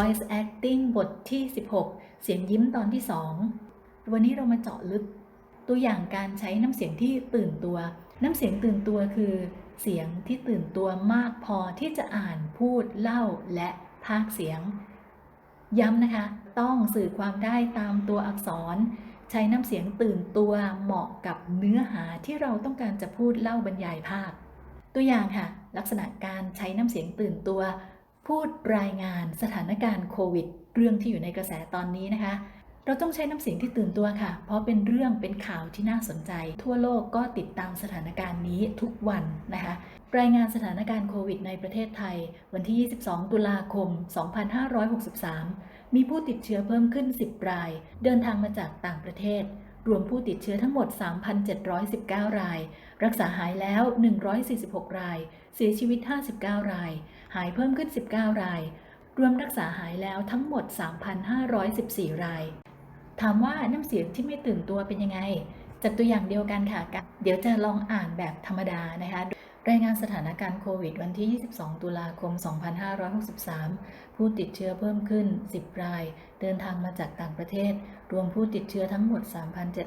Voice Acting บทที่ 16 เสียงยิ้มตอนที่ 2 วันนี้เรามาเจาะลึก ตัวอย่างการใช้น้ำเสียงที่ตื่นตัว น้ำเสียงตื่นตัวคือ เสียงที่ตื่นตัวมากพอที่จะอ่านพูดเล่าและพากเสียง ย้ำนะคะ ต้องสื่อความได้ตามตัวอักษร ใช้น้ำเสียงตื่นตัวเหมาะกับเนื้อหาที่เราต้องการจะพูดเล่าบรรยายภาพ ตัวอย่างค่ะ ลักษณะการใช้น้ำเสียงตื่นตัว พูดรายงานสถานการณ์โควิด เรื่องที่อยู่ในกระแสตอนนี้นะคะ เราต้องใช้น้ำเสียงที่ตื่นตัวค่ะ เพราะเป็นเรื่องเป็นข่าวที่น่าสนใจ ทั่วโลกก็ติดตามสถานการณ์นี้ทุกวันนะคะ รายงานสถานการณ์โควิดในประเทศไทย วันที่ 22 ตุลาคม 2563 มีผู้ติดเชื้อเพิ่มขึ้น 10 ราย เดินทางมาจากต่างประเทศ รวมผู้ติดเชื้อทั้งหมด 3,719 ราย รักษาหายแล้ว 146 ราย เสียชีวิต 59 ราย หายเพิ่มขึ้น 19 ราย รวมรักษาหายแล้วทั้งหมด 3,514 ราย ถามว่าน้ำเสียงที่ไม่ตื่นตัวเป็นยังไง จากตัวอย่างเดียวกันค่ะ เดี๋ยวจะลองอ่านแบบธรรมดานะคะ รายงานสถานการณ์โควิดวันที่ 22 ตุลาคม 2563 ผู้ติดเชื้อเพิ่มขึ้น 10 ราย เดินทางมาจากต่างประเทศ รวมผู้ติดเชื้อทั้งหมด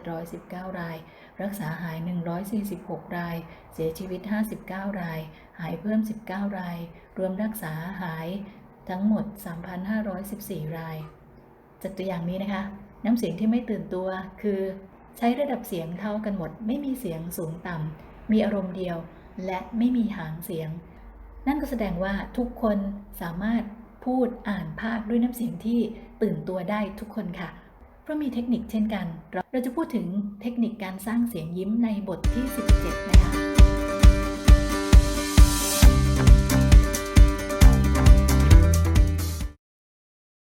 3,719 ราย รักษาหาย 146 ราย เสียชีวิต 59 ราย หายเพิ่ม 19 ราย รวมรักษาหายทั้งหมด 3,514 รายจากตัวอย่างนี้นะคะ น้ำเสียงที่ไม่ตื่นตัวคือ ใช้ระดับเสียงเท่ากันหมด ไม่มีเสียงสูงต่ำ มีอารมณ์เดียว และไม่มีหางเสียง นั่นก็แสดงว่าทุกคนสามารถพูดอ่านภาพด้วยน้ำเสียงที่ตื่นตัวได้ทุกคนค่ะ เพราะมีเทคนิคเช่นกัน เราเราจะพูดถึงเทคนิคการสร้างเสียงยิ้มในบทที่ 17 นะคะ